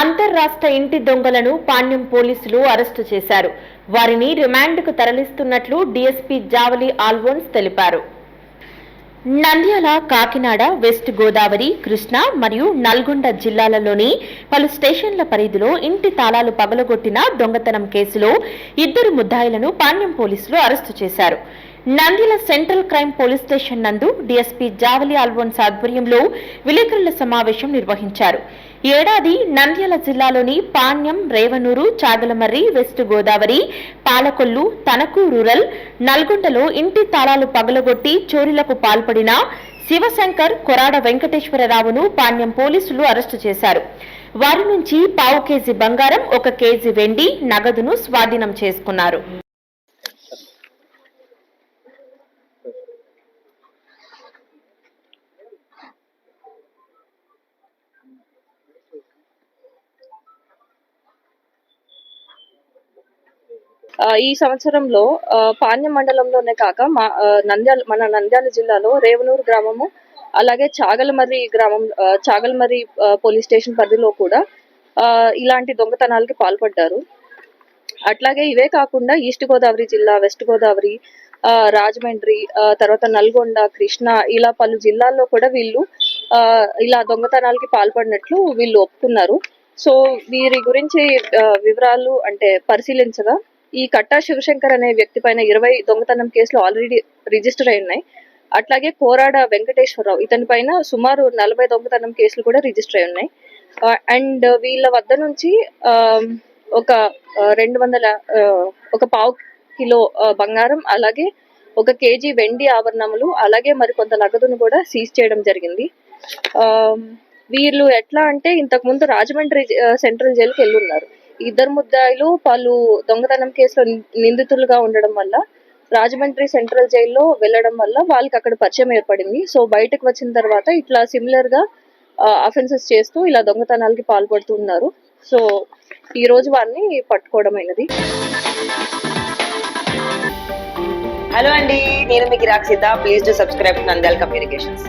అంతర్రాష్ట్ర ఇంటి దొంగలను పాణ్యం పోలీసులు అరెస్టు చేశారు. వారిని రిమాండ్కు తరలిస్తున్నట్లు డీఎస్పీ జావలి ఆల్వోన్స్ తెలిపారు. నంద్యాల కాకినాడ వెస్ట్ గోదావరి కృష్ణా మరియు నల్గొండ జిల్లాలలోని పలు స్టేషన్ల పరిధిలో ఇంటి తాళాలు పగలగొట్టిన దొంగతనం కేసులో ఇద్దరు ముద్దాయిలను పాణ్యం పోలీసులు అరెస్టు చేశారు. Nandyal central crime police station నందు డీఎస్పీ జావలి ఆల్వోన్స్ ఆధ్వర్యంలో విలేకరుల సమావేశం నిర్వహించారు. ఏడాది నంద్యాల జిల్లాలోని పాణ్యం రేవనూరు చాగలమర్రి వెస్ట్ గోదావరి పాలకొల్లు తనకు రూరల్ నల్గొండలో ఇంటి తాళాలు పగలగొట్టి చోరీలకు పాల్పడిన శివశంకర్ కొరాడ వెంకటేశ్వరరావును పాణ్యం పోలీసులు అరెస్టు చేశారు. వారి నుంచి పావు కేజీ బంగారం ఒక కేజీ వెండి నగదును స్వాధీనం చేసుకున్నారు. ఈ సంవత్సరంలో ఆ, మండలంలోనే కాక మా నంద్యాల మన నంద్యాల జిల్లాలో రేవనూరు గ్రామము అలాగే చాగలమర్రి గ్రామం చాగలమర్రి పోలీస్ స్టేషన్ పరిధిలో కూడా ఇలాంటి దొంగతనాలకి పాల్పడ్డారు. అట్లాగే ఇవే కాకుండా ఈస్ట్ గోదావరి జిల్లా వెస్ట్ గోదావరి ఆ, రాజమండ్రి ఆ, తర్వాత నల్గొండ కృష్ణా ఇలా పలు జిల్లాల్లో కూడా వీళ్ళు ఆ, ఇలా దొంగతనాలకి పాల్పడినట్లు వీళ్ళు ఒప్పుకున్నారు. సో వీరి గురించి వివరాలు అంటే పరిశీలించగా ఈ కట్టా శివశంకర్ అనే వ్యక్తి పైన ఇరవై దొంగతనం కేసులు ఆల్రెడీ రిజిస్టర్ అయి ఉన్నాయి. అట్లాగే కోరాడ వెంకటేశ్వరరావు ఇతని పైన సుమారు నలభై దొంగతనం కేసులు కూడా రిజిస్టర్ అయి ఉన్నాయి. అండ్ వీళ్ళ వద్ద నుంచి ఒక రెండు వందల ఒక పావు కిలో బంగారం అలాగే ఒక కేజీ వెండి ఆభరణములు అలాగే మరి కొంత నగదును కూడా సీజ్ చేయడం జరిగింది. ఆ, వీళ్ళు ఎట్లా అంటే ఇంతకు ముందు రాజమండ్రి సెంట్రల్ జైలుకి వెళ్ళున్నారు. ఇద్దరు ముద్దాయిలు వాళ్ళు దొంగతనం కేసులో నిందితులుగా ఉండడం వల్ల రాజమండ్రి సెంట్రల్ జైల్లో వెళ్ళడం వల్ల వాళ్ళకి అక్కడ పరిచయం ఏర్పడింది. సో బయటకు వచ్చిన తర్వాత ఇట్లా సిమిలర్గా అఫెన్సెస్ చేస్తూ ఇలా దొంగతనాలకి పాల్పడుతున్నారు సో ఈ రోజు వారిని పట్టుకోవడం అయినది. హలో అండి నేను మీ Rakshita please to subscribe Nandyal communications.